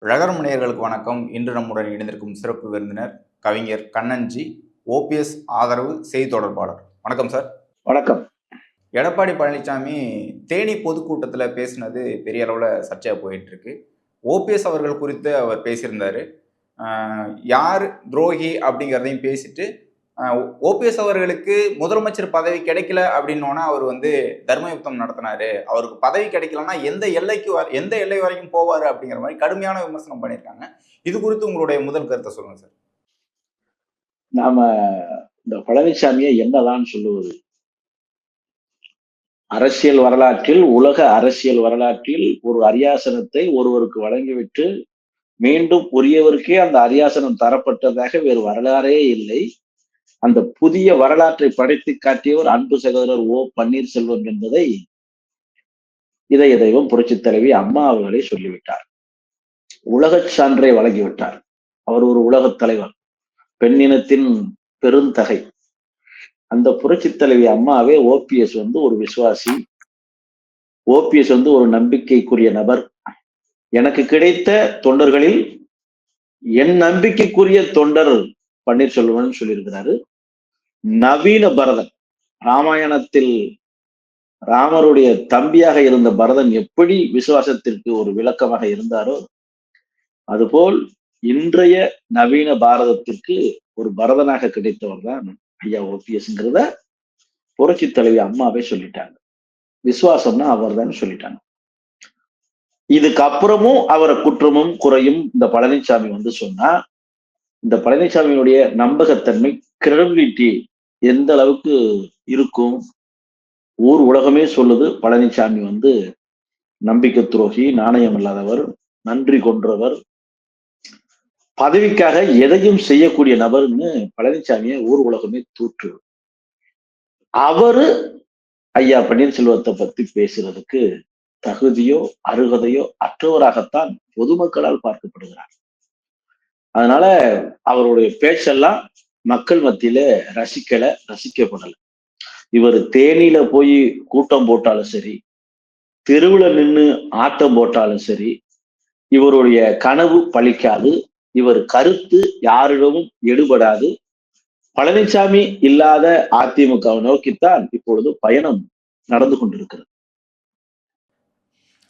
ரகரம் நேயர்களுக்கு வணக்கம். இன்று நம்முடன் இணைந்திருக்கும் சிறப்பு விருந்தினர் கவிஞர் கண்ணன்ஜி ஓபிஎஸ் ஆதரவு செய்தி தொடர்பாளர். வணக்கம் சார். வணக்கம். எடப்பாடி பழனிசாமி தேனி பொதுக்கூட்டத்தில் பேசினது பெரிய அளவில் சர்ச்சையாக போயிட்டு இருக்கு ஓபிஎஸ் அவர்கள் குறித்து அவர் பேசியிருந்தாரு. யார் துரோகி அப்படிங்கிறதையும் பேசிட்டு ஓபிஎஸ் அவர்களுக்கு முதலமைச்சர் பதவி கிடைக்கல அப்படின்னோன்னா அவர் வந்து தர்மயுத்தம் நடத்தினாரு. அவருக்கு பதவி கிடைக்கலன்னா எந்த எல்லைக்கு வ- எந்த எல்லை வரைக்கும் போவார் அப்படிங்கிற மாதிரி கடுமையான விமர்சனம் பண்ணியிருக்காங்க. இது குறித்து உங்களுடைய முதல் கருத்தை சொல்லுங்க சார். நாம இந்த பழனிசாமியை என்னதான் சொல்லுவது? அரசியல் வரலாற்றில் உலக அரசியல் வரலாற்றில் ஒரு அரியாசனத்தை ஒருவருக்கு வழங்கிவிட்டு மீண்டும் உரியவருக்கே அந்த அரியாசனம் தரப்பட்டதாக வேறு வரலாறே இல்லை. அந்த புதிய வரலாற்றை படைத்து காட்டியவர் அன்பு சகோதரர் ஓ பன்னீர்செல்வம் என்பதை இதய தெய்வம் புரட்சி தலைவி அம்மா அவர்களே சொல்லிவிட்டார். உலகச் சான்றை வழங்கிவிட்டார். அவர் ஒரு உலகத் தலைவர். பெண்ணினத்தின் பெருந்தகை. அந்த புரட்சித் தலைவி அம்மாவே ஓபிஎஸ் வந்து ஒரு விசுவாசி. ஓபிஎஸ் வந்து ஒரு நம்பிக்கைக்குரிய நபர். எனக்கு கிடைத்த தொண்டர்களில் என் நம்பிக்கைக்குரிய தொண்டர் பன்னீர்செல்வம்னு சொல்லியிருக்கிறாரு. நவீன பரதன். ராமாயணத்தில் ராமருடைய தம்பியாக இருந்த பரதன் எப்படி விசுவாசத்திற்கு ஒரு விளக்கமாக இருந்தாரோ அதுபோல் இன்றைய நவீன பாரதத்திற்கு ஒரு பரதனாக கிடைத்தவர் தான் ஐயா ஓபிஎஸ்ங்கிறத புரட்சி தலைவி அம்மாவே சொல்லிட்டாங்க. விசுவாசம்னா அவர் தான் சொல்லிட்டாங்க. இதுக்கு அப்புறமும் அவரை குற்றமும் குறையும் இந்த பழனிசாமி வந்து சொன்னா இந்த பழனிசாமியினுடைய நம்பகத்தன்மை கிரெடிபிலிட்டி எந்த அளவுக்கு இருக்கும்? ஊர் உலகமே சொல்லுது பழனிசாமி வந்து நம்பிக்கை துரோகி நாணயம் இல்லாதவர் நன்றி கொன்றவர். பதவிக்காக எதையும் செய்யக்கூடிய நபர்னு பழனிசாமியை ஊர் உலகமே தூற்று. அவரு ஐயா பன்னீர்செல்வத்தை பத்தி பேசுறதுக்கு தகுதியோ அருகதையோ அற்றவராகத்தான் பொதுமக்களால் பார்க்கப்படுகிறார். அதனால அவருடைய பேச்செல்லாம் மக்கள் மத்தியில ரசிக்கல ரசிக்கப்படல. இவர் தேனியில போய் கூட்டம் போட்டாலும் சரி தெருவுல நின்னு ஆட்டம் போட்டாலும் சரி இவருடைய கனவு பழிக்காது இவர் கருத்து யாரிடமும் எடுபடாது. பழனிசாமி இல்லாத அதிமுகவை நோக்கித்தான் இப்பொழுது பயணம் நடந்து கொண்டிருக்கிறது.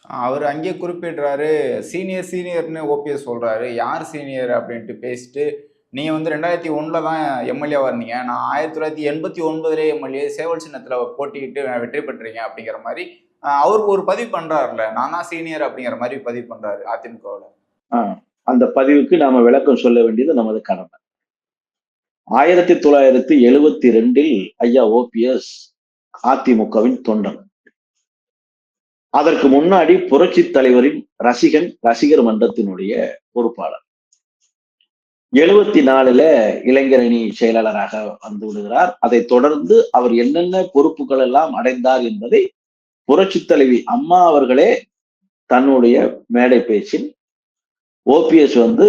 அவர் அங்கே குறிப்பிடுறாரு சீனியர் சீனியர்னு ஓபிஎஸ் சொல்கிறாரு யார் சீனியர் அப்படின்ட்டு பேசிட்டு நீங்கள் வந்து ரெண்டாயிரத்தி ஒன்றில் தான் எம்எல்ஏ வந்தீங்க நான் ஆயிரத்தி தொள்ளாயிரத்தி எண்பத்தி ஒன்பதுலேயே எம்எல்ஏ சேவல் சின்னத்தில் போட்டிக்கிட்டு வெற்றி பெற்றீங்க. அப்படிங்கிற மாதிரி அவருக்கு ஒரு பதிவு பண்ணுறாருல நான் தான் சீனியர் அப்படிங்கிற மாதிரி பதிவு பண்ணுறாரு அதிமுகவில். அந்த பதிவுக்கு நாம் விளக்கம் சொல்ல வேண்டியது நமது கடமை. ஆயிரத்தி தொள்ளாயிரத்தி எழுபத்தி ரெண்டில் ஐயா ஓபிஎஸ் அதிமுகவின் தொண்டன் அதற்கு முன்னாடி புரட்சி தலைவரின் ரசிகன் ரசிகர் மன்றத்தினுடைய பொறுப்பாளர். எழுவத்தி நாலுல இளைஞரணி செயலாளராக வந்து விடுகிறார். அதைத் தொடர்ந்து அவர் என்னென்ன பொறுப்புகள் எல்லாம் அடைந்தார் என்பதை புரட்சி தலைவி அம்மா அவர்களே தன்னுடைய மேடை பேச்சில் ஓபிஎஸ் வந்து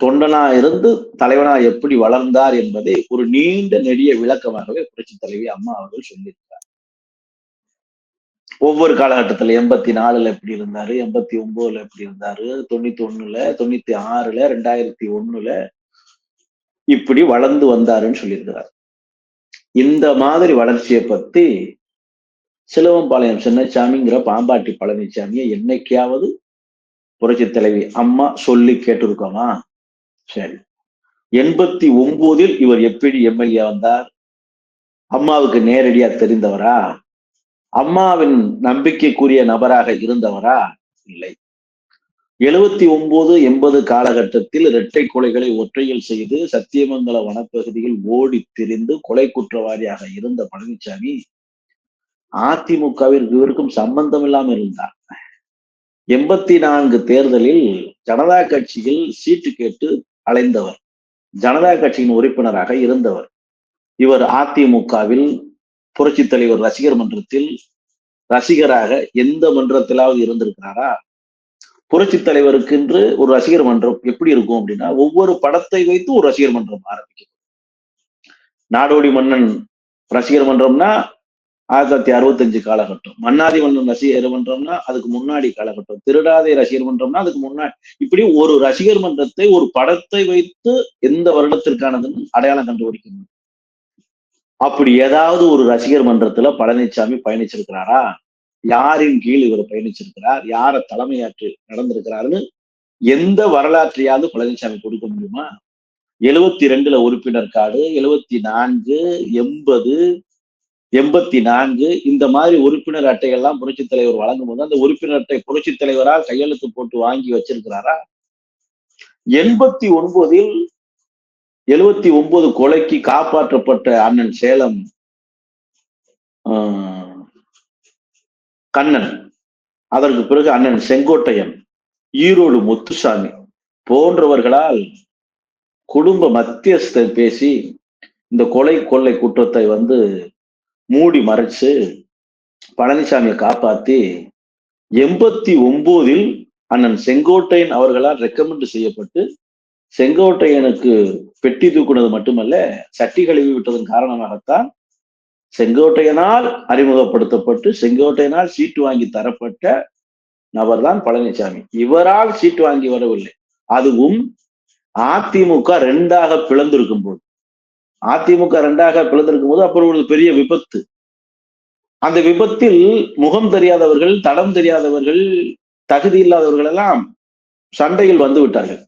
தொண்டனா இருந்து தலைவனா எப்படி வளர்ந்தார் என்பதை ஒரு நீண்ட நெடிய விளக்கமாகவே புரட்சி தலைவி அம்மா அவர்கள் சொல்லியிருக்கிறார். ஒவ்வொரு காலகட்டத்துல எண்பத்தி நாலுல எப்படி இருந்தாரு எண்பத்தி ஒன்பதுல எப்படி இருந்தாரு தொண்ணூத்தி ஒண்ணுல தொண்ணூத்தி ஆறுல ரெண்டாயிரத்தி ஒண்ணுல இப்படி வளர்ந்து வந்தாருன்னு சொல்லியிருக்கிறார். இந்த மாதிரி வளர்ச்சியை பத்தி சிலுவம்பாளையம் சின்னசாமிங்கிற பாம்பாட்டி பழனிசாமியை என்னைக்காவது புரட்சி தலைவி அம்மா சொல்லி கேட்டிருக்கோமா? சரி. எண்பத்தி ஒன்பதில் இவர் எப்படி எம்எல்ஏ வந்தார்? அம்மாவுக்கு நேரடியா தெரிந்தவரா? அம்மாவின் நம்பிக்கைக்குரிய நபராக இருந்தவரா? இல்லை. எழுபத்தி ஒன்பது எண்பது காலகட்டத்தில் இரட்டை கொலைகளை ஒற்றையில் செய்து சத்தியமங்கல வனப்பகுதியில் ஓடி திரிந்து கொலை குற்றவாளியாக இருந்த பழனிசாமி அதிமுகவிற்கு இவருக்கும் சம்பந்தம் இல்லாமல் இருந்தார். எண்பத்தி நான்கு தேர்தலில் ஜனதா கட்சியில் சீட்டு கேட்டு அலைந்தவர் ஜனதா கட்சியின் உறுப்பினராக இருந்தவர். இவர் அதிமுகவில் புரட்சி தலைவர் ரசிகர் மன்றத்தில் ரசிகராக எந்த மன்றத்திலாவது இருந்திருக்கிறாரா? புரட்சி தலைவருக்கென்று ஒரு ரசிகர் மன்றம் எப்படி இருக்கும் அப்படின்னா ஒவ்வொரு படத்தை வைத்து ஒரு ரசிகர் மன்றம் ஆரம்பிக்கும். நாடோடி மன்னன் ரசிகர் மன்றம்னா ஆயிரத்தி தொள்ளாயிரத்தி அறுபத்தஞ்சு காலகட்டம். மன்னாதி மன்னன் ரசிகர் மன்றம்னா அதுக்கு முன்னாடி காலகட்டம். திருடாதை ரசிகர் மன்றம்னா அதுக்கு முன்னாடி. இப்படி ஒரு ரசிகர் மன்றத்தை ஒரு படத்தை வைத்து எந்த வருடத்திற்கானதுன்னு அடையாளம் கண்டுபிடிக்கணும் அப்படி ஏதாவது ஒரு ரசிகர் மன்றத்துல பழனிசாமி பயணிச்சிருக்கிறாரா? யாரின் கீழ் இவர் பயணிச்சிருக்கிறார்? யார தலைமையாற்று நடந்திருக்கிறாருன்னு எந்த வரலாற்றையாவது பழனிசாமி கொடுக்க முடியுமா? எழுவத்தி ரெண்டுல உறுப்பினர் கார்டு எழுவத்தி நான்கு எண்பது எண்பத்தி நான்கு இந்த மாதிரி உறுப்பினர் அட்டைகள்லாம் புரட்சித் தலைவர் வழங்கும் போது அந்த உறுப்பினர் அட்டை புரட்சி தலைவரால் கையெழுத்து போட்டு வாங்கி வச்சிருக்கிறாரா? எண்பத்தி ஒன்பதில் எழுவத்தி ஒன்பது கொலைக்கு காப்பாற்றப்பட்ட அண்ணன் சேலம் ஆஹ், கண்ணன். அதற்கு பிறகு அண்ணன் செங்கோட்டையன் ஈரோடு முத்துசாமி போன்றவர்களால் குடும்ப மத்தியஸ்தை பேசி இந்த கொலை கொள்ளை குற்றத்தை வந்து மூடி மறைச்சு பழனிசாமியை காப்பாத்தி எண்பத்தி ஒன்பதில் அண்ணன் செங்கோட்டையன் அவர்களால் ரெக்கமெண்ட் செய்யப்பட்டு செங்கோட்டையனுக்கு பெட்டி தூக்குனது மட்டுமல்ல சட்டி கழுவி விட்டதன் காரணமாகத்தான் செங்கோட்டையனால் அறிமுகப்படுத்தப்பட்டு செங்கோட்டையனால் சீட்டு வாங்கி தரப்பட்ட நபர்தான் பழனிசாமி இவரால் சீட்டு வாங்கி வரவில்லை. அதுவும் அதிமுக ரெண்டாக பிளந்திருக்கும் போது. அதிமுக ரெண்டாக பிளந்திருக்கும் போது அப்புறம் ஒரு பெரிய விபத்து. அந்த விபத்தில் முகம் தெரியாதவர்கள் தடம் தெரியாதவர்கள் தகுதி இல்லாதவர்கள் எல்லாம் சண்டையில் வந்து விட்டார்கள்.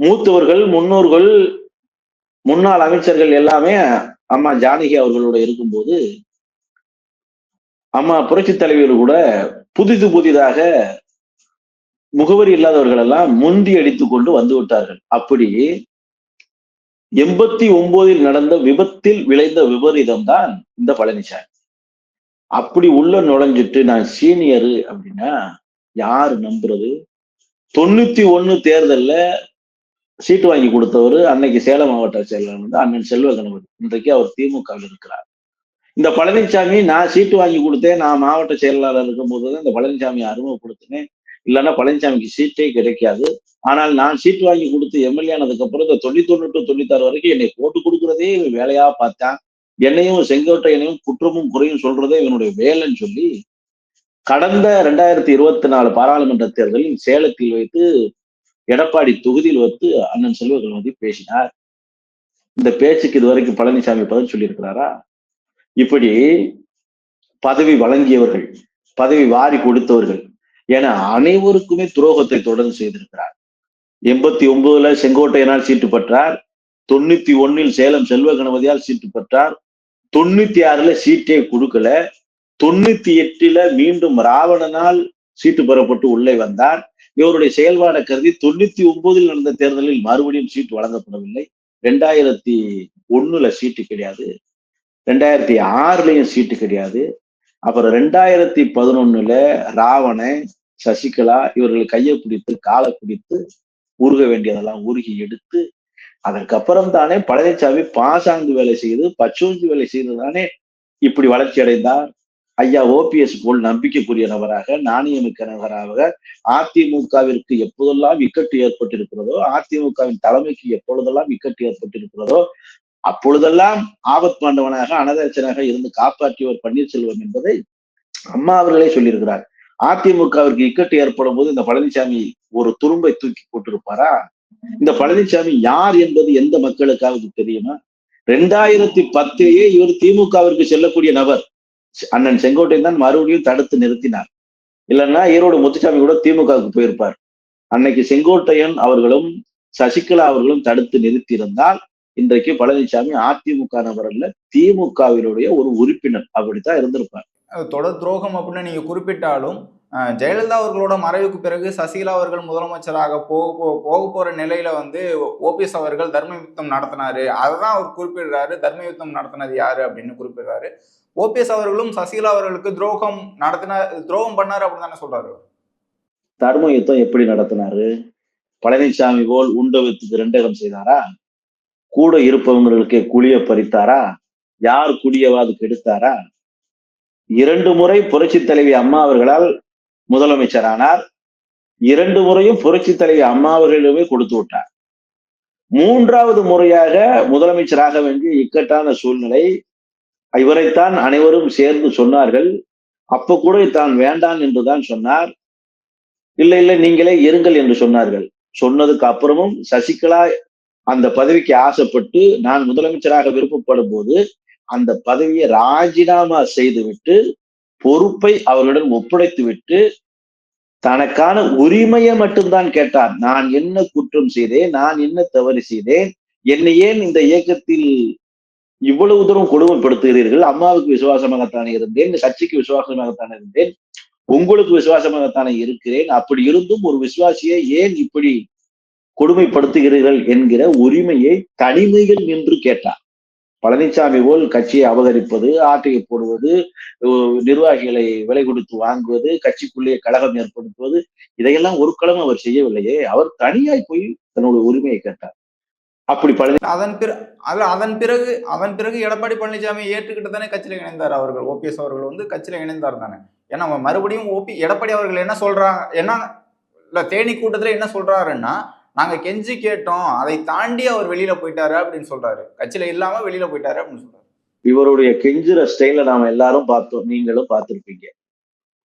மூத்தவர்கள் முன்னோர்கள் முன்னாள் அமைச்சர்கள் எல்லாமே அம்மா ஜானகி அவர்களோட இருக்கும்போது அம்மா புரட்சி தலைவியர் கூட புதிது புதிதாக முகவரி இல்லாதவர்கள் எல்லாம் முந்தி அடித்துக் கொண்டு வந்து விட்டார்கள். அப்படி எண்பத்தி ஒன்பதில் நடந்த விபத்தில் விளைந்த விபரீதம் தான் இந்த பழனிசாமி. அப்படி உள்ள நுழைஞ்சிட்டு நான் சீனியரு அப்படின்னா யாரு நம்புறது? தொண்ணூத்தி ஒண்ணு தேர்தல்ல சீட்டு வாங்கி கொடுத்தவர் அன்னைக்கு சேலம் மாவட்ட செயலாளர் வந்து அண்ணன் செல்வ கணபதி இன்றைக்கு அவர் திமுகவில் இருக்கிறார். இந்த பழனிசாமி நான் சீட்டு வாங்கி கொடுத்தேன் நான் மாவட்ட செயலாளர் இருக்கும்போது தான் இந்த பழனிசாமி அறிமுகப்படுத்தினேன். இல்லைன்னா பழனிசாமிக்கு சீட்டே கிடைக்காது. ஆனால் நான் சீட்டு வாங்கி கொடுத்து எம்எல்ஏ ஆனதுக்கு அப்புறம் இந்த தொண்ணூத்தி ஒண்ணு டு தொண்ணூத்தாறு வரைக்கும் என்னை போட்டு கொடுக்குறதே இவன் வேலையா பார்த்தான். என்னையும் செங்கோட்டையனையும் குற்றமும் குறையும் சொல்றதே இவனுடைய வேலைன்னு சொல்லி கடந்த ரெண்டாயிரத்தி இருபத்தி நாலு பாராளுமன்ற தேர்தலில் சேலத்தில் வைத்து எடப்பாடி தொகுதியில் வந்து அண்ணன் செல்வர்கள் வந்து பேசினார். இந்த பேச்சுக்கு இதுவரைக்கும் பழனிசாமி பதில் சொல்லியிருக்கிறாரா? இப்படி பதவி வழங்கியவர்கள் பதவி வாரி கொடுத்தவர்கள் என அனைவருக்குமே துரோகத்தை தொடர்ந்து செய்திருக்கிறார். எண்பத்தி ஒன்பதுல செங்கோட்டையனால் சீட்டு பெற்றார். தொண்ணூத்தி ஒன்னில் சேலம் செல்வ கணபதியால் சீட்டு பெற்றார். தொண்ணூத்தி ஆறுல சீட்டே கொடுக்கல. தொண்ணூத்தி எட்டுல மீண்டும் ராவணனால் சீட்டு பெறப்பட்டு உள்ளே வந்தார். இவருடைய செயல்பாடை கருதி தொண்ணூத்தி ஒன்பதில் நடந்த தேர்தலில் மறுபடியும் சீட்டு வழங்கப்படவில்லை. ரெண்டாயிரத்தி ஒண்ணுல சீட்டு கிடையாது. ரெண்டாயிரத்தி ஆறுலயும் சீட்டு கிடையாது. அப்புறம் ரெண்டாயிரத்தி பதினொன்னுல ராவண சசிகலா இவர்கள் கையை பிடித்து காலை பிடித்து உருக வேண்டியதெல்லாம் உருகி எடுத்து அதற்கப்புறம் தானே பழனிசாமி பாசாங்கு வேலை செய்து பச்சோந்தி வேலை செய்து தானே இப்படி வளர்ச்சி அடைந்தார் ஐயா ஓபிஎஸ் போல் நம்பிக்கைக்குரிய நபராக நாணயமிக்க நபராக அதிமுகவிற்கு எப்போதெல்லாம் விக்கெட் ஏற்பட்டிருக்கிறதோ அதிமுகவின் தலைமைக்கு எப்பொழுதெல்லாம் விக்கெட் ஏற்பட்டிருக்கிறதோ அப்பொழுதெல்லாம் ஆபத் பாண்டவனாக அனதர்ச்சனாக இருந்து காப்பாற்றியவர் பன்னீர்செல்வம் என்பதை அம்மா அவர்களே சொல்லியிருக்கிறார். அதிமுகவிற்கு இக்கட்டு ஏற்படும் போது இந்த பழனிசாமி ஒரு துரும்பை தூக்கி போட்டிருப்பாரா? இந்த பழனிசாமி யார் என்பது எந்த மக்களுக்காவது தெரியுமா? ரெண்டாயிரத்தி பத்திலேயே இவர் திமுகவிற்கு செல்லக்கூடிய நபர். அண்ணன் செங்கோட்டையன் தான் மறுபடியும் தடுத்து நிறுத்தினார். இல்லைன்னா ஈரோடு முத்துசாமி கூட திமுகவுக்கு போயிருப்பார். அன்னைக்கு செங்கோட்டையன் அவர்களும் சசிகலா அவர்களும் தடுத்து நிறுத்தி இருந்தால் இன்றைக்கு பழனிசாமி அதிமுக நபர் அல்ல திமுகவினுடைய ஒரு உறுப்பினர் அப்படித்தான் இருந்திருப்பார். தொடர் துரோகம் அப்படின்னு நீங்க குறிப்பிட்டாலும் ஜெயலலிதா அவர்களோட மறைவுக்கு பிறகு சசிகலா அவர்கள் முதலமைச்சராக போக போ- போக போற நிலையில வந்து ஓபிஎஸ் அவர்கள் தர்ம யுத்தம் நடத்தினாரு. அதை தான் அவர் குறிப்பிடுறாரு. தர்ம யுத்தம் நடத்தினது யாரு அப்படின்னு குறிப்பிடுறாரு. ஓபிஎஸ் அவர்களும் சசிகலா அவர்களுக்கு துரோகம் நடத்தின துரோகம் பண்ணாரு அப்படின்னு தானே சொல்றாரு தர்ம யுத்தம் எப்படி நடத்தினாரு? பழனிசாமி போல் உண்ட வித்துக்கு ரெண்டகம் செய்தாரா? கூட இருப்பவங்களுக்கு குழிய பறித்தாரா? யார் குடியவாது கெடுத்தாரா? இரண்டு முறை புரட்சி தலைவி அம்மா அவர்களால் முதலமைச்சரானார். இரண்டு முறையும் புரட்சி தலைவி அம்மா அவர்களுமே கொடுத்து விட்டார். மூன்றாவது முறையாக முதலமைச்சராக வேண்டிய இக்கட்டான சூழ்நிலை. இவரைத்தான் அனைவரும் சேர்ந்து சொன்னார்கள். அப்ப கூட தான் வேண்டாம் என்றுதான் சொன்னார். இல்லை இல்லை நீங்களே இருங்கள் என்று சொன்னார்கள். சொன்னதுக்கு அப்புறமும் சசிகலா அந்த பதவிக்கு ஆசைப்பட்டு நான் முதலமைச்சராக விருப்பப்படும் போது அந்த பதவியை ராஜினாமா செய்துவிட்டு பொறுப்பை அவர்களிடம் ஒப்படைத்து விட்டு தனக்கான உரிமையை மட்டும்தான் கேட்டார். நான் என்ன குற்றம் செய்தேன்? நான் என்ன தவறு செய்தேன்? என்னை ஏன் இந்த இயக்கத்தில் இவ்வளவு தூரம் கொடுமைப்படுத்துகிறீர்கள்? அம்மாவுக்கு விசுவாசமாகத்தானே இருந்தேன்? இந்த கட்சிக்கு விசுவாசமாகத்தானே இருந்தேன்? உங்களுக்கு விசுவாசமாகத்தானே இருக்கிறேன்? அப்படி இருந்தும் ஒரு விசுவாசியை ஏன் இப்படி கொடுமைப்படுத்துகிறீர்கள் என்கிற உரிமையை தனிமையில் நின்று கேட்டார். பழனிசாமி போல் கட்சியை அபகரிப்பது ஆட்டையை போடுவது நிர்வாகிகளை விலை கொடுத்து வாங்குவது கட்சிக்குள்ளே கழகம் ஏற்படுத்துவது இதையெல்லாம் ஒரு களம் அவர் செய்யவில்லையே. அவர் தனியாய் போய் தன்னுடைய உரிமையை கேட்டார். அப்படி பழனி அதன் பிற அதன் பிறகு அதன் பிறகு எடப்பாடி பழனிசாமி ஏற்றுக்கிட்டு தானே கட்சியில இணைந்தார் அவர்கள். ஓபிஎஸ் அவர்கள் வந்து கட்சியில இணைந்தார் தானே. ஏன்னா மறுபடியும் ஓபி எடப்பாடி அவர்கள் என்ன சொல்றாங்க என்ன இல்ல தேனி கூட்டத்துல என்ன சொல்றாருன்னா நாங்க கெஞ்சி கேட்டோம் அதை தாண்டி அவர் வெளியில போயிட்டாரு அப்படின்னு சொல்றாரு. கட்சியில இல்லாம வெளியில போயிட்டாரு அப்படின்னு சொல்றாரு. இவருடைய கெஞ்சுற ஸ்டைல நாம எல்லாரும் பார்த்தோம் நீங்களும் பார்த்திருப்பீங்க.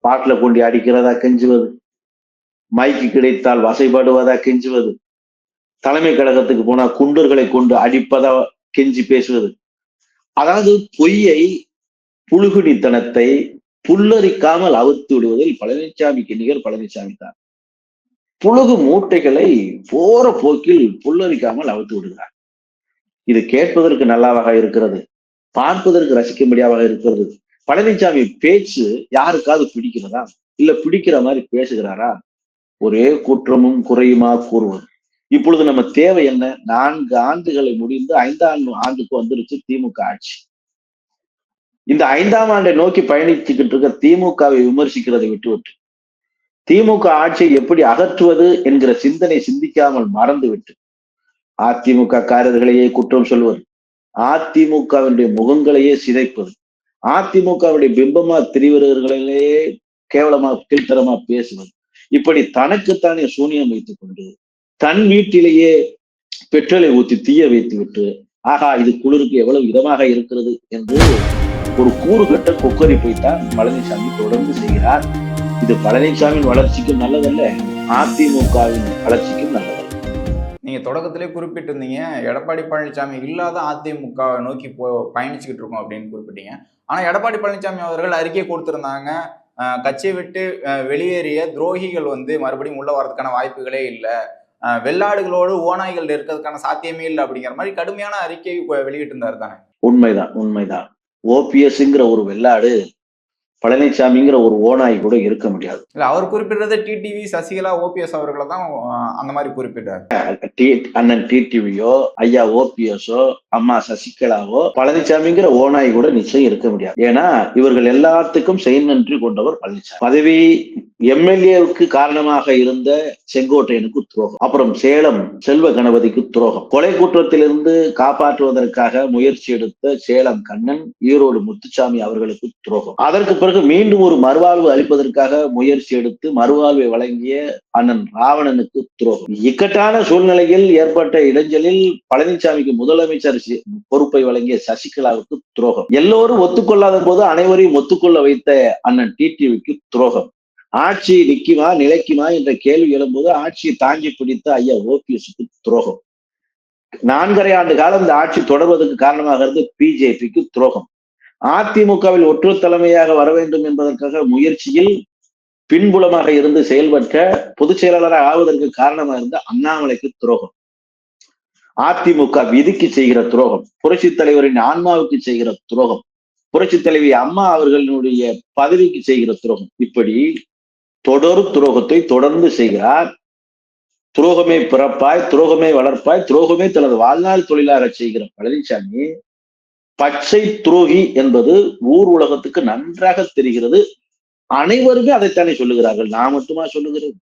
பாட்டுல கொண்டு அடிக்கிறதா கெஞ்சுவது? மைக்கு கிடைத்தால் வசைப்படுவதா கெஞ்சுவது? தலைமை கழகத்துக்கு போனா குண்டர்களை கொண்டு அடிப்பதா கெஞ்சி பேசுவது? அதாவது பொய்யை புழுகுடித்தனத்தை புல்லரிக்காமல் அவுத்து விடுவதில் பழனிசாமிக்கு நிகர் பழனிசாமி தான் புழுகு மூட்டைகளை போற போக்கில் புல்லரிக்காமல் அவித்து விடுகிறார். இது கேட்பதற்கு நல்லாவாக இருக்கிறது. பார்ப்பதற்கு ரசிக்கும்படியாக இருக்கிறது. பழனிசாமி பேச்சு யாருக்காவது பிடிக்கிறதா? இல்ல பிடிக்கிற மாதிரி பேசுகிறாரா? ஒரே குற்றமும் குறையுமா கூறுவது. இப்பொழுது நம்ம தேவை என்ன? நான்கு ஆண்டுகளை முடிந்து ஐந்தாம் ஆண்டுக்கு வந்துருச்சு திமுக ஆட்சி. இந்த ஐந்தாம் ஆண்டை நோக்கி பயணித்துக்கிட்டு இருக்க திமுகவை விமர்சிக்கிறதை விட்டுவிட்டு திமுக ஆட்சியை எப்படி அகற்றுவது என்கிற சிந்தனை சிந்திக்காமல் மறந்துவிட்டு அதிமுக காரர்களையே குற்றம் சொல்வது அதிமுகவினுடைய முகங்களையே சிதைப்பது அதிமுகவுடைய பிம்பமா திரிவர்களையே கேவலமா கீழ்த்தரமா பேசுவது இப்படி தனக்குத்தானே சூனியம் வைத்துக் கொண்டு தன் வீட்டிலேயே பெட்ரோலை ஊத்தி தீய வைத்து விட்டு ஆகா இது குளிருக்கு எவ்வளவு இதமாக இருக்கிறது என்று ஒரு கூறுகட்ட கொக்கரிப்பை தான் பழனிசாமி தொடர்ந்து செய்கிறார். இது பழனிசாமியின் வளர்ச்சிக்கும் நல்லதல்ல அதிமுகவின் வளர்ச்சிக்கும் நல்லதல்ல. நீங்க தொடக்கத்திலே குறிப்பிட்டிருந்தீங்க எடப்பாடி பழனிசாமி இல்லாத அதிமுக நோக்கி போ பயணிச்சுக்கிட்டு இருக்கோம் அப்படின்னு குறிப்பிட்டீங்க. ஆனா எடப்பாடி பழனிசாமி அவர்கள் அறிக்கை கொடுத்திருந்தாங்க. கட்சியை விட்டு வெளியேறிய துரோகிகள் வந்து மறுபடியும் உள்ள வரதுக்கான வாய்ப்புகளே இல்லை. வெள்ளாடுகளோடு ஓநாய்கள் இருக்கிறதுக்கான சாத்தியமே இல்லை அப்படிங்கிற மாதிரி கடுமையான அறிக்கை வெளியிட்டு இருந்தாரு தானே. உண்மைதான் உண்மைதான். ஓபிஎஸ்ங்கிற ஒரு வெள்ளாடு பழனிசாமிங்கிற ஒரு ஓனாய் கூட இருக்க முடியாது. இல்ல அவர் குறிப்பிடுறது டிடிவி சசிகலா ஓபிஎஸ் அவர்களை தான் அந்த மாதிரி குறிப்பிட்டார் டி அண்ணன் டிடிவியோ ஐயா ஓபிஎஸ்ஓ அம்மா சசிகலாவோ பழனிசாமிங்கிற ஓனாய் கூட நிச்சயம் இருக்க முடியாது. ஏன்னா இவர்கள் எல்லாத்துக்கும் செய் நன்றி கொண்டவர் பழனிசாமி பதவி எம்எல்ஏவுக்கு காரணமாக இருந்த செங்கோட்டையனுக்கு துரோகம். அப்புறம் சேலம் செல்வ கணபதிக்கு துரோகம். கொலை குற்றத்திலிருந்து காப்பாற்றுவதற்காக முயற்சி எடுத்த சேலம் கண்ணன் ஈரோடு முத்துசாமி அவர்களுக்கு துரோகம். அதற்கு பிறகு மீண்டும் ஒரு மறுவாழ்வு அளிப்பதற்காக முயற்சி எடுத்து மறுவாழ்வை வழங்கிய அண்ணன் ராவணனுக்கு துரோகம். இக்கட்டான சூழ்நிலையில் ஏற்பட்ட இடைஞ்சலில் பழனிசாமிக்கு முதலமைச்சர் பொறுப்பை வழங்கிய சசிகலாவுக்கு துரோகம். எல்லோரும் ஒத்துக்கொள்ளாத போது அனைவரையும் ஒத்துக்கொள்ள வைத்த அண்ணன் டிடிவிக்கு துரோகம். ஆட்சி நிக்குமா நிலைக்குமா என்ற கேள்வி எழும்போது ஆட்சியை தாங்கி பிடித்த ஐயா ஓபிஎஸ்க்கு துரோகம். நான்கரை ஆண்டு காலம் இந்த ஆட்சி தொடர்வதற்கு காரணமாக இருந்து பிஜேபிக்கு துரோகம். அதிமுகவில் ஒற்று தலைமையாக வர வேண்டும் என்பதற்காக முயற்சியில் பின்புலமாக இருந்து செயல்பட்ட பொதுச் செயலாளராக ஆவதற்கு காரணமாக இருந்த அண்ணாமலைக்கு துரோகம். அதிமுக விதிக்கு செய்கிற துரோகம் புரட்சி தலைவரின் ஆன்மாவுக்கு செய்கிற துரோகம் புரட்சி தலைவி அம்மா அவர்களினுடைய பதவிக்கு செய்கிற துரோகம். இப்படி தொடர் துரோகத்தை தொடர்ந்து செய்கிறார். துரோகமே பிறப்பாய் துரோகமே வளர்ப்பாய் துரோகமே தனது வாழ்நாள் தொழிலாக செய்கிற பழனிசாமி பச்சை துரோகி என்பது ஊர் உலகத்துக்கு நன்றாக தெரிகிறது. அனைவருமே அதைத்தானே சொல்லுகிறார்கள். நான் மட்டுமா சொல்லுகிறேன்?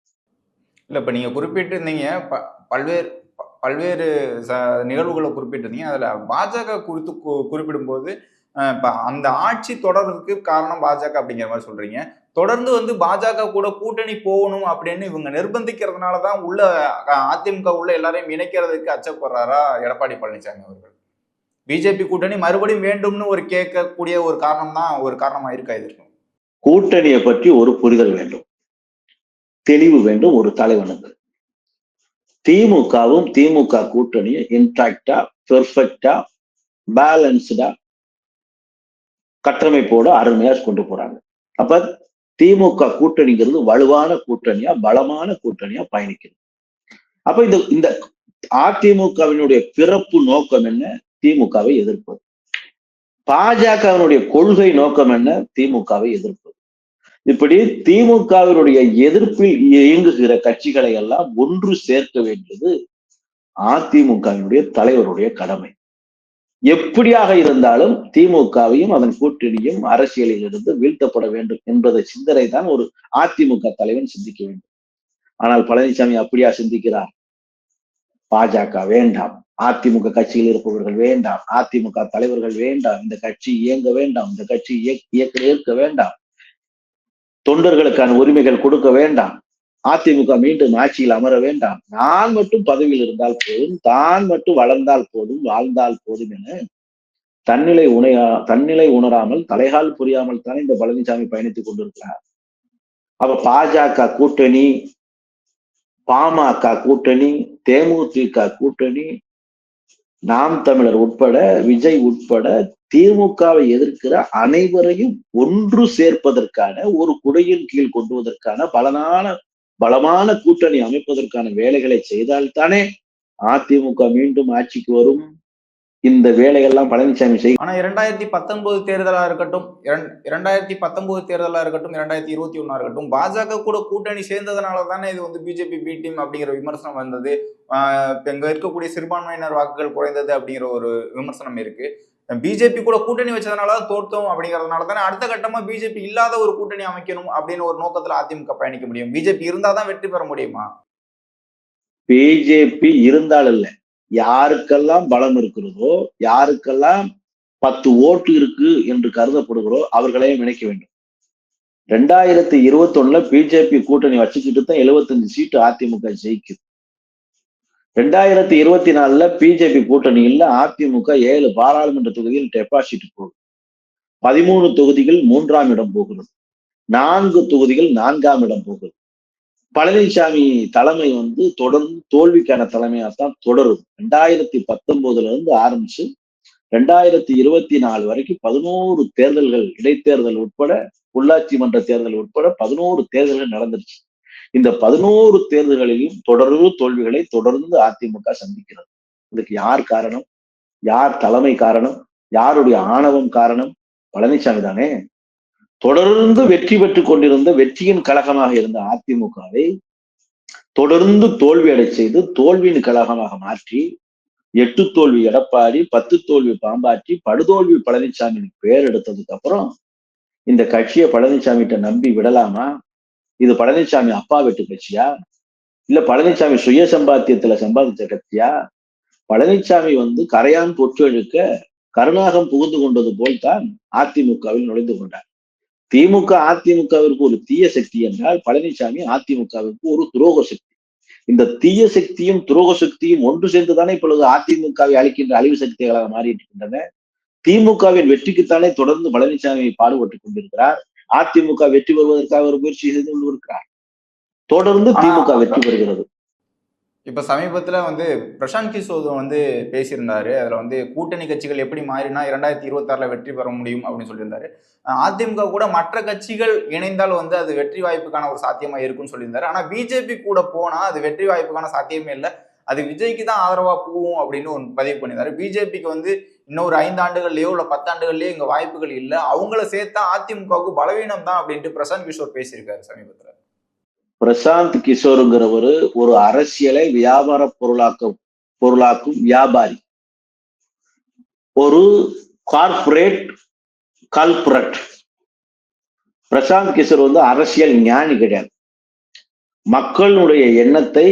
இல்ல இப்ப நீங்க குறிப்பிட்டிருந்தீங்க ப- பல்வேறு பல்வேறு ச நிகழ்வுகளை குறிப்பிட்டிருந்தீங்க. அதுல பாஜக குறித்து கு- குறிப்பிடும்போது இப்ப அந்த ஆட்சி தொடர்றதுக்கு காரணம் பாஜக அப்படிங்கிற மாதிரி சொல்றீங்க. தொடர்ந்து வந்து பாஜக கூட கூட்டணி போகணும் அப்படின்னு இவங்க நிர்பந்திக்கிறதுனால தான் உள்ள அதிமுக உள்ள எல்லாரையும் இணைக்கிறதுக்கு அச்சப்படுறாரா எடப்பாடி பழனிசாமி அவர்கள்? பிஜேபி கூட்டணி மறுபடியும் வேண்டும்னு ஒரு கேட்கக்கூடிய ஒரு காரணம் தான் ஒரு காரணமா இருக்கா இது? கூட்டணியை பற்றி ஒரு புரிதல் வேண்டும். தெளிவு வேண்டும் ஒரு தலைவனுக்கு திமுகவும் திமுக கூட்டணியும் இன்டாக்டா பெர்ஃபெக்டா பேலன்ஸ்டா கட்டமைப்போட அருமையா கொண்டு போறாங்க. அப்ப திமுக கூட்டணிங்கிறது வலுவான கூட்டணியா பலமான கூட்டணியா பயணிக்கிறது அப்ப இந்த இந்த அதிமுகவினுடைய பிறப்பு நோக்கம் என்ன? திமுகவை எதிர்ப்பது. பாஜகவினுடைய கொள்கை நோக்கம் என்ன? திமுகவை எதிர்ப்பது. இப்படி திமுகவினுடைய எதிர்ப்பில் இயங்குகிற கட்சிகளை எல்லாம் ஒன்று சேர்க்க வேண்டியது அதிமுகவினுடைய தலைவருடைய கடமை. எப்படியாக இருந்தாலும் திமுகவையும் அதன் கூட்டணியும் அரசியலில் இருந்து வீழ்த்தப்பட வேண்டும் என்பதை சிந்தனை தான் ஒரு அதிமுக தலைவன் சிந்திக்க வேண்டும். ஆனால் பழனிசாமி அப்படியா சிந்திக்கிறார்? பாஜக வேண்டாம். அதிமுக கட்சியில் இருப்பவர்கள் வேண்டாம். அதிமுக தலைவர்கள் வேண்டாம். இந்த கட்சி இயங்க வேண்டாம். இந்த கட்சி இயக்க ஏற்க வேண்டாம். தொண்டர்களுக்கான உரிமைகள் கொடுக்க வேண்டாம். அதிமுக மீண்டும் ஆட்சியில் அமர வேண்டாம். நான் மட்டும் பதவியில் இருந்தால் போதும். தான் மட்டும் வளர்ந்தால் போதும். வாழ்ந்தால் போதும் என தன்னிலை உணையா தன்னிலை உணராமல் தலைகால் புரியாமல் தானே இந்த பழனிசாமி பயணித்துக் கொண்டிருக்கிறார். அப்ப பாஜக கூட்டணி பாமக கூட்டணி தேமுதிக கூட்டணி நாம் தமிழர் உட்பட விஜய் உட்பட திமுகவை எதிர்க்கிற அனைவரையும் ஒன்று சேர்ப்பதற்கான ஒரு குடையின் கீழ் கொண்டுவதற்கான பலனான பலமான கூட்டணி அமைப்பதற்கான வேலைகளை செய்தால்தானே அதிமுக மீண்டும் ஆட்சிக்கு வரும். இந்த வேலைகள்லாம் பழனிசாமி செய். ஆனா இரண்டாயிரத்தி பத்தொன்பது தேர்தலா இருக்கட்டும் இரண்டாயிரத்தி பத்தொன்பது தேர்தலா இருக்கட்டும் இரண்டாயிரத்தி இருபத்தி ஒன்னா இருக்கட்டும் பாஜக கூட கூட்டணி சேர்ந்ததுனால தானே இது வந்து பிஜேபி பி டீம் அப்படிங்கிற விமர்சனம் வந்தது. இங்க இருக்கக்கூடிய சிறுபான்மையினர் வாக்குகள் குறைந்தது அப்படிங்கிற ஒரு விமர்சனம் இருக்கு. பிஜேபி கூட கூட்டணி வச்சதுனால தான் தோற்றோம் அப்படிங்கறதுனால தானே அடுத்த கட்டமா பிஜேபி இல்லாத ஒரு கூட்டணி அமைக்கணும் அப்படின்னு ஒரு நோக்கத்துல அதிமுக பயணிக்க முடியும். பிஜேபி இருந்தாதான் வெற்றி பெற முடியுமா? பிஜேபி இருந்தால் இல்ல. யாருக்கெல்லாம் பலம் இருக்கிறதோ யாருக்கெல்லாம் பத்து ஓட்டு இருக்கு என்று கருதப்படுகிறோ அவர்களையும் இணைக்க வேண்டும். ரெண்டாயிரத்தி இருபத்தி ஒண்ணுல பிஜேபி கூட்டணி வச்சுக்கிட்டு தான் எழுபத்தஞ்சு சீட்டு அதிமுக ஜெயிக்குது. ரெண்டாயிரத்தி இருபத்தி நாலுல பிஜேபி கூட்டணியில் அதிமுக ஏழு பாராளுமன்ற தொகுதியில் டெபாசிட் போகுது. பதிமூணு தொகுதிகள் மூன்றாம் இடம் போகிறது நான்கு தொகுதிகள் நான்காம் இடம் போகிறது பழனிசாமி தலைமை வந்து தொடர்ந்து தோல்விக்கான தலைமையாகத்தான் தொடரும். ரெண்டாயிரத்தி பத்தொன்பதுல இருந்து ஆரம்பிச்சு ரெண்டாயிரத்தி இருபத்தி நாலு வரைக்கும் பதினோரு தேர்தல்கள் இடைத்தேர்தல் உட்பட உள்ளாட்சி மன்ற தேர்தல் உட்பட பதினோரு தேர்தல்கள் நடந்துருச்சு. இந்த பதினோரு தேர்தல்களிலும் தொடர்ந்து தோல்விகளை தொடர்ந்து அதிமுக சந்திக்கிறது. இதுக்கு யார் காரணம்? யார் தலைமை காரணம்? யாருடைய ஆணவம் காரணம்? பழனிசாமி தானே? தொடர்ந்து வெற்றி பெற்று கொண்டிருந்த வெற்றியின் கழகமாக இருந்த அதிமுகவை தொடர்ந்து தோல்வி அடை செய்து தோல்வியின் கழகமாக மாற்றி எட்டு தோல்வி எடப்பாடி பத்து தோல்வி பாம்பாட்டி படுதோல்வி பழனிசாமி பேர் எடுத்ததுக்கு அப்புறம் இந்த கட்சியை பழனிசாமிகிட்ட நம்பி விடலாமா? இது பழனிசாமி அப்பா வெட்டு கட்சியா? இல்ல பழனிசாமி சுய சம்பாத்தியத்துல சம்பாதிச்ச கட்சியா? பழனிசாமி வந்து கரையான் தொற்று கருணாகம் புகுந்து கொண்டது போல்தான் அதிமுகவில் நுழைந்து கொண்டார். திமுக அதிமுகவிற்கு ஒரு தீய சக்தி என்றால் பழனிசாமி அதிமுகவிற்கு ஒரு துரோக சக்தி. இந்த தீய சக்தியும் துரோக சக்தியும் ஒன்று சேர்ந்துதானே இப்பொழுது அதிமுகவை அளிக்கின்ற அழிவு சக்திகளாக மாறியிருக்கின்றன திமுகவின் வெற்றிக்குத்தானே தொடர்ந்து பழனிசாமி பாடுபட்டுக் கொண்டிருக்கிறார். அதிமுக வெற்றி பெறுவதற்காக ஒரு முயற்சி செய்து கொண்டிருக்கிறார் தொடர்ந்து திமுக வெற்றி பெறுகிறது. இப்போ சமீபத்தில் வந்து பிரசாந்த் கிஷோர் வந்து பேசியிருந்தார். அதில் வந்து கூட்டணி கட்சிகள் எப்படி மாறினா இரண்டாயிரத்தி இருபத்தாறில் வெற்றி பெற முடியும் அப்படின்னு சொல்லியிருந்தாரு. அதிமுக கூட மற்ற கட்சிகள் இணைந்தால் வந்து அது வெற்றி வாய்ப்புக்கான ஒரு சாத்தியமாக இருக்கும்னு சொல்லியிருந்தாரு. ஆனால் பிஜேபி கூட போனால் அது வெற்றி வாய்ப்புக்கான சாத்தியமே இல்லை. அது விஜய்க்கு தான் ஆதரவாக போகும் அப்படின்னு ஒன்று பதிவு பண்ணியிருந்தாரு. பிஜேபிக்கு வந்து இன்னும் ஒரு ஐந்து ஆண்டுகள்லயோ இல்லை பத்தாண்டுகள்லயோ இங்கே வாய்ப்புகள் இல்லை. அவங்கள சேர்த்தா அதிமுகவுக்கு பலவீனம் தான் அப்படின்ட்டு பிரசாந்த் கிஷோர் பேசியிருக்காரு சமீபத்தில். பிரசாந்த் கிஷோருங்கிறவரு ஒரு அரசியலை வியாபார பொருளாக்க பொருளாக்கும் வியாபாரி. ஒரு கார்பரேட் கல்பரட் பிரசாந்த் கிஷோர் வந்து அரசியல் ஞானி கிடையாது. மக்களுடைய எண்ணத்தை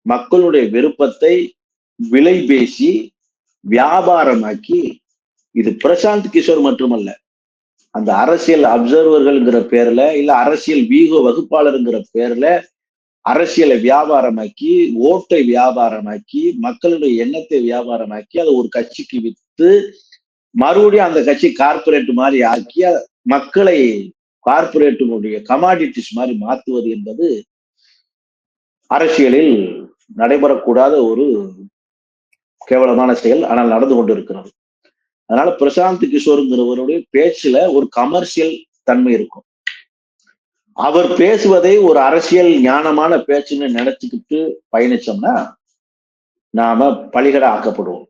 மக்களுடைய விருப்பத்தை விலை பேசி வியாபாரமாக்கி இது பிரசாந்த் கிஷோர் மட்டுமல்ல அந்த அரசியல் அப்சர்வர்கள்ங்கிற பேர்ல இல்ல அரசியல் வீக வகுப்பாளருங்கிற பேர்ல அரசியலை வியாபாரமாக்கி ஓட்டை வியாபாரமாக்கி மக்களுடைய எண்ணத்தை வியாபாரமாக்கி அதை ஒரு கட்சிக்கு வித்து மறுபடியும் அந்த கட்சி கார்பரேட் மாதிரி ஆக்கி மக்களை கார்ப்பரேட்டினுடைய கமாடிட்டிஸ் மாதிரி மாத்துவது என்பது அரசியலில் நடைபெறக்கூடாத ஒரு கேவலமான செயல் ஆனால் நடந்து கொண்டிருக்கிறது. அதனால பிரசாந்த் கிஷோருங்கிறவருடைய பேச்சுல ஒரு கமர்ஷியல் தன்மை இருக்கும். அவர் பேசுவதை ஒரு அரசியல் ஞானமான பேச்சுன்னு நினைச்சுக்கிட்டு பயணிச்சோம்னா நாம பலிகட ஆக்கப்படுவோம்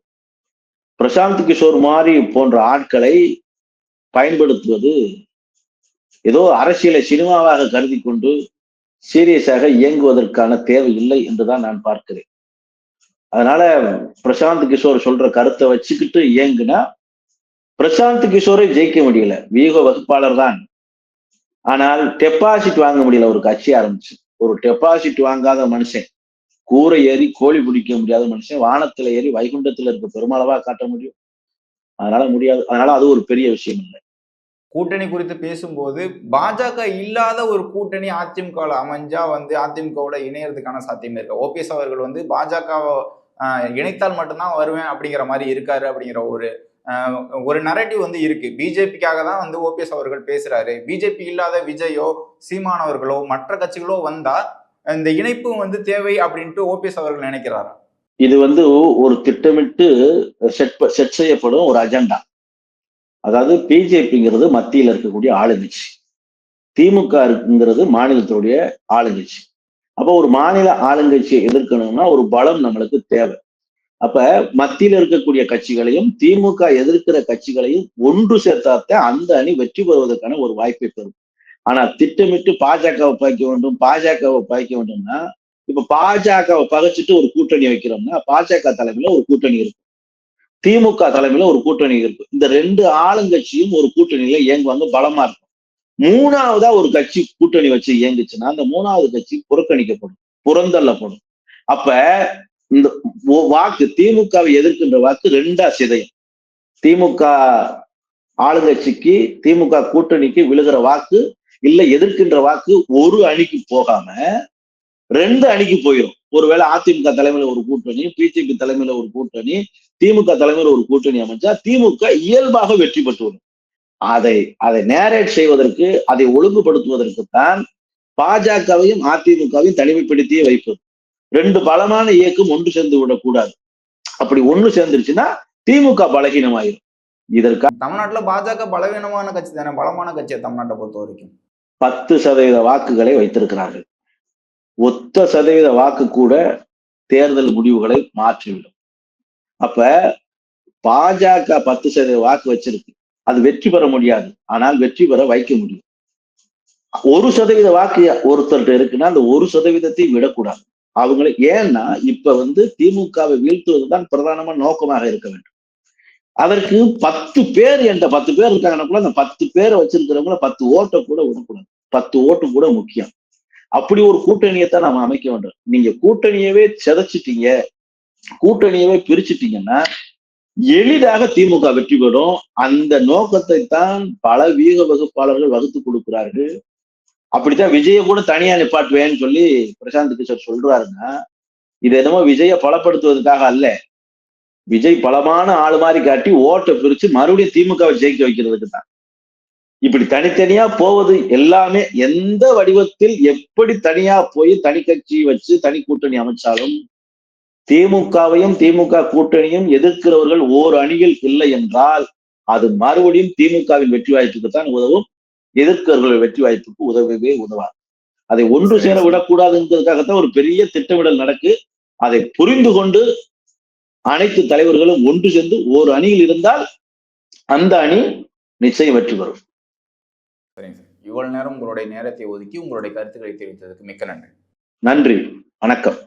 பிரசாந்த் கிஷோர் மாதிரி போன்ற ஆட்களை பயன்படுத்துவது ஏதோ அரசியலை சினிமாவாக கருதி கொண்டு சீரியஸாக இயங்குவதற்கான தேவை இல்லை என்றுதான் நான் பார்க்கிறேன். அதனால பிரசாந்த் கிஷோர் சொல்ற கருத்தை வச்சுக்கிட்டு இயங்குனா பிரசாந்த் கிஷோரை ஜெயிக்க முடியல. வியூக வகுப்பாளர் தான். ஆனால் டெபாசிட் வாங்க முடியல. ஒரு கட்சி ஆரம்பிச்சு. ஒரு டெபாசிட் வாங்காத மனுஷன் கூரை ஏறி கோழி பிடிக்க முடியாத மனுஷன் வானத்துல ஏறி வைகுண்டத்துல இருக்க பெருமளவா காட்ட முடியும்? அதனால முடியாது. அதனால அது ஒரு பெரிய விஷயம் இல்லை. கூட்டணி குறித்து பேசும்போது பாஜக இல்லாத ஒரு கூட்டணி அதிமுகவில் அமைஞ்சா வந்து அதிமுகவோட இணையறதுக்கான சாத்தியம் இருக்கு ஓபிஎஸ் அவர்கள் வந்து பாஜகவை இணைத்தால் மட்டும்தான் வருவேன் அப்படிங்கிற மாதிரி இருக்காரு அப்படிங்கிற ஒரு ஒரு நரேட்டிவ் வந்து இருக்கு. பிஜேபிக்காக தான் வந்து ஓபிஎஸ் அவர்கள் பேசுறாரு. பிஜேபி இல்லாத விஜயோ சீமானவர்களோ மற்ற கட்சிகளோ வந்தா இந்த இணைப்பு வந்து தேவை அப்படின்ட்டு ஓபிஎஸ் அவர்கள் நினைக்கிறாரா? இது வந்து ஒரு திட்டமிட்டு செட் செட் செய்யப்படும் ஒரு அஜெண்டா அதாவது பிஜேபிங்கிறது மத்தியில் இருக்கக்கூடிய ஆளுங்கட்சி. திமுக இருக்குங்கிறது மாநிலத்துடைய ஆளுங்கட்சி. அப்போ ஒரு மாநில ஆளுங்கட்சியை எதிர்க்கணும்னா ஒரு பலம் நம்மளுக்கு தேவை. அப்ப மத்தியில் இருக்கக்கூடிய கட்சிகளையும் திமுக எதிர்க்கிற கட்சிகளையும் ஒன்று சேர்த்தாத்த அந்த அணி வெற்றி பெறுவதற்கான ஒரு வாய்ப்பை பெறும். ஆனா திட்டமிட்டு பாஜகவை பாய்க்க வேண்டும் பாஜகவை பாய்க்க வேண்டும்னா இப்ப பாஜகவை பகைச்சிட்டு ஒரு கூட்டணி வைக்கிறோம்னா பாஜக தலைமையில ஒரு கூட்டணி இருக்கும். திமுக தலைமையில ஒரு கூட்டணி இருக்கும். இந்த ரெண்டு ஆளுங்கட்சியும் ஒரு கூட்டணியில இயங்குவாங்க பலமா இருக்கும். மூணாவதா ஒரு கட்சி கூட்டணி வச்சு இயங்குச்சுன்னா அந்த மூணாவது கட்சி புறக்கணிக்கப்படும் புறந்தள்ளப்படும். அப்ப இந்த வாக்கு திமுகவை எதிர்க்கின்ற வாக்கு ரெண்டா சிதையும். திமுக ஆளுங்கட்சிக்கு திமுக கூட்டணிக்கு விழுகிற வாக்கு இல்ல எதிர்க்கின்ற வாக்கு ஒரு அணிக்கு போகாம ரெண்டு அணிக்கு போயிடும் ஒருவேளை அதிமுக தலைமையில ஒரு கூட்டணி பிஜேபி தலைமையில ஒரு கூட்டணி திமுக தலைமையில ஒரு கூட்டணி அமைச்சா திமுக இயல்பாக வெற்றி பெற்று வரும். அதை அதை நேரேட் செய்வதற்கு அதை ஒழுங்குபடுத்துவதற்கு தான் பாஜகவையும் அதிமுகவையும் தனிமைப்படுத்தியே வைப்பது. ரெண்டு பலமான இயக்கம் ஒன்று சேர்ந்து விடக்கூடாது. அப்படி ஒண்ணு சேர்ந்துருச்சுன்னா திமுக பலகீனமாயிரும். இதற்காக தமிழ்நாட்டுல பாஜக பலவீனமான கட்சி தானே பலமான கட்சியை தமிழ்நாட்டை பொறுத்த வரைக்கும். பத்து சதவீத வாக்குகளை வைத்திருக்கிறார்கள். ஒத்த சதவீத வாக்கு கூட தேர்தல் முடிவுகளை மாற்றிவிடும். அப்ப பாஜக பத்து சதவீத வாக்கு வச்சிருக்கு. அது வெற்றி பெற முடியாது. ஆனால் வெற்றி பெற வைக்க முடியும். ஒரு சதவீத வாக்கு ஒருத்தர்கிட்ட இருக்குன்னா அந்த ஒரு சதவீதத்தை விடக்கூடாது. அவங்களை ஏன்னா இப்ப வந்து திமுகவை வீழ்த்துவதுதான் பிரதானமா நோக்கமாக இருக்க வேண்டும். அதற்கு பத்து பேர் என்ற பத்து பேர் இருக்காங்கன்னா கூட அந்த பத்து பேரை வச்சிருக்கிறவங்கள பத்து ஓட்டை கூட விடக்கூடாது. பத்து ஓட்டு கூட முக்கியம். அப்படி ஒரு கூட்டணியை தான் நம்ம அமைக்க வேண்டும். நீங்க கூட்டணியவே சிதைச்சிட்டீங்க கூட்டணியவே பிரிச்சிட்டீங்கன்னா எளிதாக திமுக வெற்றி பெறும். அந்த நோக்கத்தை தான் பல வீக வகுப்பாளர்கள் வகுத்து கொடுக்கிறார்கள். அப்படித்தான் விஜய கூட தனியா நிப்பாட்டுவேன்னு சொல்லி பிரசாந்த் கிஷோர் சொல்றாருன்னா இது என்னமோ விஜய பலப்படுத்துவதற்காக அல்ல. விஜய் பலமான ஆளு மாதிரி காட்டி ஓட்டை பிரிச்சு மறுபடியும் திமுகவை ஜெயிக்க வைக்கிறதுக்கு தான். இப்படி தனித்தனியா போவது எல்லாமே எந்த வடிவத்தில் எப்படி தனியா போய் தனி கட்சி வச்சு தனி கூட்டணி அமைச்சாலும் திமுகவையும் திமுக கூட்டணியும் எதிர்க்கிறவர்கள் ஓர் அணியில் இல்லை என்றால் அது மறுபடியும் திமுகவின் வெற்றி வாய்ப்புக்கு தான் உதவும். எதிர்க்கிறவர்கள் வெற்றி வாய்ப்புக்கு உதவவே உதவாது. அதை ஒன்று சேர. விடக்கூடாதுங்கிறதுக்காகத்தான் ஒரு பெரிய திட்டமிடல் நடக்கு. அதை புரிந்து கொண்டு அனைத்து தலைவர்களும் ஒன்று சேர்ந்து ஒரு அணியில் இருந்தால் அந்த அணி நிச்சயம் வெற்றி பெறும். சரிங்க சார். இவ்வளவு நேரம் உங்களுடைய நேரத்தை ஒதுக்கி உங்களுடைய கருத்துக்களை தெரிவித்ததுக்கு மிக்க நன்றி. நன்றி. வணக்கம்.